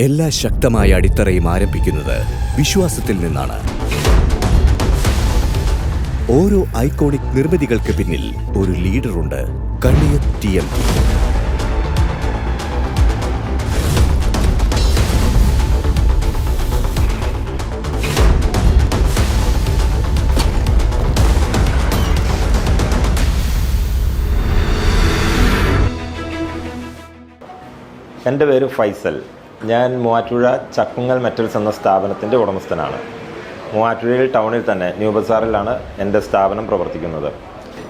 എല്ലാ ശക്തമായ അടിത്തറയും ആരംഭിക്കുന്നത് വിശ്വാസത്തിൽ നിന്നാണ്. ഓരോ ഐക്കോണിക് നിർമ്മിതികൾക്ക് പിന്നിൽ ഒരു ലീഡറുണ്ട് കള്ളിയത്ത് ടി എം. എന്റെ പേര് ഫൈസൽ. ഞാൻ മൂവാറ്റുപുഴ ചക്കുങ്ങൽ മെറ്റൽസ് എന്ന സ്ഥാപനത്തിന്റെ ഉടമസ്ഥനാണ്. മൂവാറ്റുപുഴയിൽ ടൗണിൽ തന്നെ ന്യൂ ബസാറിലാണ് എന്റെ സ്ഥാപനം പ്രവർത്തിക്കുന്നത്.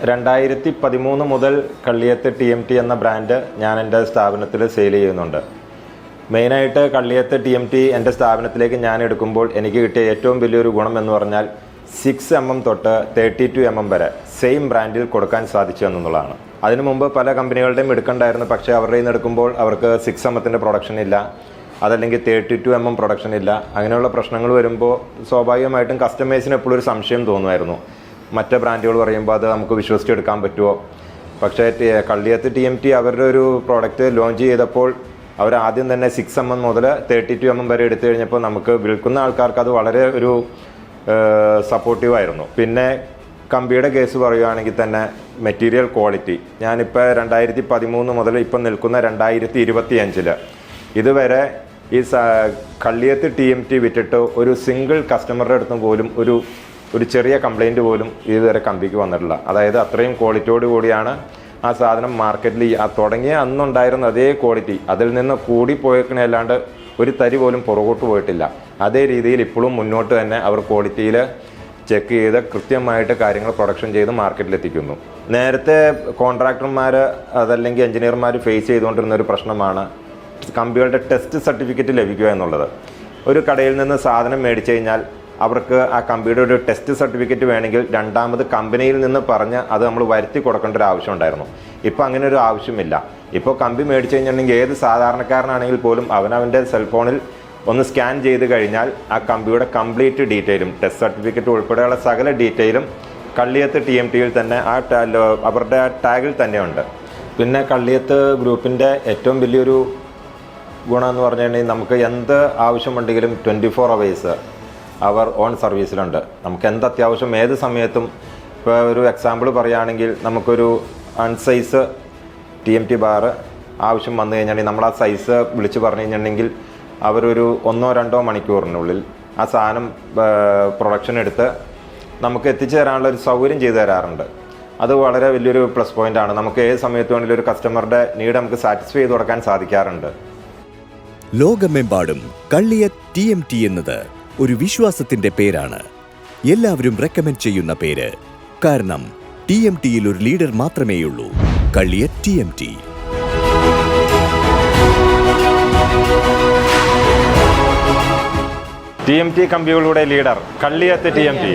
രണ്ടായിരത്തി പതിമൂന്ന് മുതൽ കള്ളിയത്ത് ടി എം ടി എന്ന ബ്രാൻഡ് ഞാൻ എന്റെ സ്ഥാപനത്തിൽ സെയിൽ ചെയ്യുന്നുണ്ട്. മെയിനായിട്ട് കള്ളിയത്ത് ടി എം ടി എന്റെ സ്ഥാപനത്തിലേക്ക് ഞാൻ എടുക്കുമ്പോൾ എനിക്ക് കിട്ടിയ ഏറ്റവും വലിയൊരു ഗുണം എന്ന് പറഞ്ഞാൽ സിക്സ് എം എം തൊട്ട് തേർട്ടി ടു എം എം വരെ സെയിം ബ്രാൻഡിൽ കൊടുക്കാൻ സാധിച്ചു എന്നുള്ളതാണ്. അതിനു മുമ്പ് പല കമ്പനികളുടെയും എടുക്കണ്ടായിരുന്നു. പക്ഷേ അവരുടെ നിന്ന് എടുക്കുമ്പോൾ അവർക്ക് സിക്സ് എം എത്തിന്റെ പ്രൊഡക്ഷൻ ഇല്ല. അതല്ലെങ്കിൽ thirty two M M production ഇല്ല. അങ്ങനെയുള്ള പ്രശ്നങ്ങൾ വരുമ്പോൾ സ്വാഭാവികമായിട്ടും കസ്റ്റമേഴ്സിന് എപ്പോഴും ഒരു സംശയം തോന്നുമായിരുന്നു. മറ്റേ ബ്രാൻഡുകൾ പറയുമ്പോൾ അത് നമുക്ക് വിശ്വസിച്ചെടുക്കാൻ പറ്റുമോ പക്ഷേ കള്ളിയത്ത് ടി എം ടി അവരുടെ ഒരു പ്രോഡക്റ്റ് ലോഞ്ച് ചെയ്തപ്പോൾ അവർ ആദ്യം തന്നെ സിക്സ് എം എം മുതൽ തേർട്ടി ടു എം എം വരെ എടുത്തു കഴിഞ്ഞപ്പോൾ നമുക്ക് വിൽക്കുന്ന ആൾക്കാർക്ക് അത് വളരെ ഒരു സപ്പോർട്ടീവ് ആയിരുന്നു. പിന്നെ കമ്പിയുടെ കേസ് പറയുകയാണെങ്കിൽ തന്നെ മെറ്റീരിയൽ ക്വാളിറ്റി ഞാനിപ്പോൾ രണ്ടായിരത്തി പതിമൂന്ന് മുതൽ ഇപ്പം നിൽക്കുന്ന രണ്ടായിരത്തി ഇരുപത്തി അഞ്ചിൽ ഇതുവരെ ഈ കള്ളിയത്ത് ടി എം ടി വിറ്റിട്ട് ഒരു സിംഗിൾ കസ്റ്റമറുടെ അടുത്തും പോലും ഒരു ഒരു ചെറിയ കംപ്ലൈന്റ് പോലും ഇതുവരെ കമ്പിക്ക് വന്നിട്ടില്ല. അതായത് അത്രയും ക്വാളിറ്റിയോട് കൂടിയാണ് ആ സാധനം മാർക്കറ്റിൽ ആ തുടങ്ങിയ അന്നുണ്ടായിരുന്ന അതേ ക്വാളിറ്റി അതിൽ നിന്ന് കൂടി പോയേക്കണല്ലാണ്ട് ഒരു തരി പോലും പുറകോട്ട് പോയിട്ടില്ല. അതേ രീതിയിൽ ഇപ്പോഴും മുന്നോട്ട് തന്നെ അവർ ക്വാളിറ്റിയിൽ ചെക്ക് ചെയ്ത് കൃത്യമായിട്ട് കാര്യങ്ങൾ പ്രൊഡക്ഷൻ ചെയ്ത് മാർക്കറ്റിൽ എത്തിക്കുന്നു. നേരത്തെ കോൺട്രാക്ടർമാർ അതല്ലെങ്കിൽ എഞ്ചിനീയർമാർ ഫേസ് ചെയ്തുകൊണ്ടിരുന്ന ഒരു പ്രശ്നമാണ് കമ്പികളുടെ ടെസ്റ്റ് സർട്ടിഫിക്കറ്റ് ലഭിക്കുക എന്നുള്ളത്. ഒരു കടയിൽ നിന്ന് സാധനം മേടിച്ചു കഴിഞ്ഞാൽ അവർക്ക് ആ കമ്പിയുടെ ഒരു ടെസ്റ്റ് സർട്ടിഫിക്കറ്റ് വേണമെങ്കിൽ രണ്ടാമത് കമ്പനിയിൽ നിന്ന് പറഞ്ഞ് അത് നമ്മൾ വരുത്തി കൊടുക്കേണ്ട ഒരു ആവശ്യം ഉണ്ടായിരുന്നു. ഇപ്പോൾ അങ്ങനെ ഒരു ആവശ്യമില്ല. ഇപ്പോൾ കമ്പി മേടിച്ചു കഴിഞ്ഞിട്ടുണ്ടെങ്കിൽ ഏത് സാധാരണക്കാരനാണെങ്കിൽ പോലും അവനവന്റെ സെൽഫോണിൽ ഒന്ന് സ്കാൻ ചെയ്ത് കഴിഞ്ഞാൽ ആ കമ്പിയുടെ കംപ്ലീറ്റ് ഡീറ്റെയിലും ടെസ്റ്റ് സർട്ടിഫിക്കറ്റ് ഉൾപ്പെടെയുള്ള സകല ഡീറ്റെയിലും കള്ളിയത്ത് ടി എം ടിയിൽ തന്നെ ആ അവരുടെ ആ ടാഗിൽ തന്നെയുണ്ട്. പിന്നെ കള്ളിയത്ത് ഗ്രൂപ്പിന്റെ ഏറ്റവും വലിയൊരു ഗുണം എന്ന് പറഞ്ഞു നമുക്ക് എന്ത് ആവശ്യമുണ്ടെങ്കിലും ട്വന്റി ഫോർ അവേഴ്സ് അവർ ഓൺ സർവീസിലുണ്ട് നമുക്ക് എന്ത് അത്യാവശ്യം ഏത് സമയത്തും ഇപ്പോൾ ഒരു എക്സാമ്പിൾ പറയുകയാണെങ്കിൽ നമുക്കൊരു അൺസൈസ് ടി എം ടി ബാർ ആവശ്യം വന്നു കഴിഞ്ഞാൽ നമ്മൾ ആ സൈസ് വിളിച്ച് പറഞ്ഞു കഴിഞ്ഞിട്ടുണ്ടെങ്കിൽ അവരൊരു ഒന്നോ രണ്ടോ മണിക്കൂറിനുള്ളിൽ ആ സാധനം പ്രൊഡക്ഷൻ എടുത്ത് നമുക്ക് എത്തിച്ചു തരാനുള്ള ഒരു സൗകര്യം ചെയ്തു തരാറുണ്ട്. അത് വളരെ വലിയൊരു പ്ലസ് പോയിന്റാണ് നമുക്ക് ഏത് സമയത്ത് വേണമെങ്കിലും ഒരു കസ്റ്റമറുടെ നീഡ് നമുക്ക് സാറ്റിസ്ഫൈ ചെയ്ത് കൊടുക്കാൻ സാധിക്കാറുണ്ട്. ലോകമെമ്പാടും കള്ളിയത്ത് ടി എം ടി എന്നത് ഒരു വിശ്വാസത്തിന്റെ പേരാണ്. എല്ലാവരും റെക്കമെൻഡ് ചെയ്യുന്ന പേര്. കാരണം ടി എം ടിയിൽ ഒരു ലീഡർ മാത്രമേയുള്ളൂ. Kalliyath T M T. T M T കമ്പികളുടെ leader Kalliyath T M T.